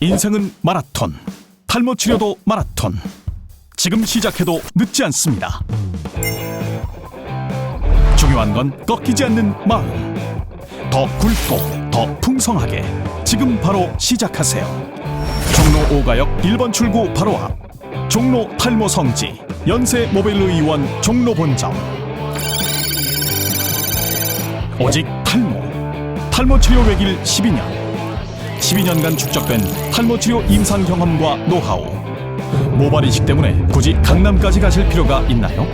인생은 마라톤, 탈모 치료도 마라톤. 지금 시작해도 늦지 않습니다. 중요한 건 꺾이지 않는 마음. 더 굵고 더 풍성하게 지금 바로 시작하세요. 종로 5가역 1번 출구 바로 앞. 종로 탈모 성지 연세 모빌 의원 종로 본점. 오직 탈모. 탈모 치료 외길 12년. 12년간 축적된 탈모 치료 임상 경험과 노하우. 모발 이식 때문에 굳이 강남까지 가실 필요가 있나요?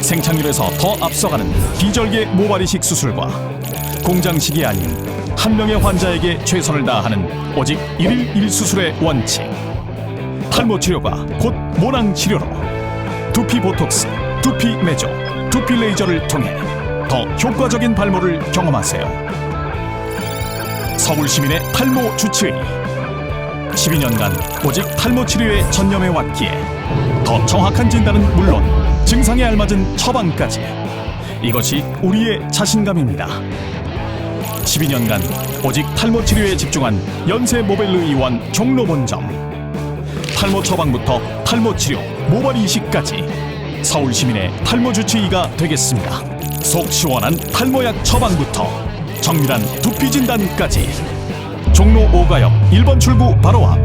생착률에서 더 앞서가는 비절개 모발 이식 수술과 공장식이 아닌 한 명의 환자에게 최선을 다하는 오직 일일 일 수술의 원칙. 탈모 치료가 곧 모낭 치료로 두피 보톡스, 두피 메조, 두피 레이저를 통해 더 효과적인 발모를 경험하세요. 서울 시민의 탈모 주치의 12년간 오직 탈모 치료에 전념해 왔기에 더 정확한 진단은 물론 증상에 알맞은 처방까지 이것이 우리의 자신감입니다. 12년간 오직 탈모 치료에 집중한 연세 모벨르 의원 종로 본점 탈모 처방부터 탈모 치료, 모발 이식까지 서울 시민의 탈모 주치의가 되겠습니다. 속 시원한 탈모약 처방부터 정밀한 두피 진단까지. 종로 5가역 1번 출구 바로 앞.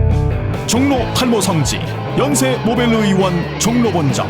종로 탈모 성지. 연세 모벨르 의원 종로 본점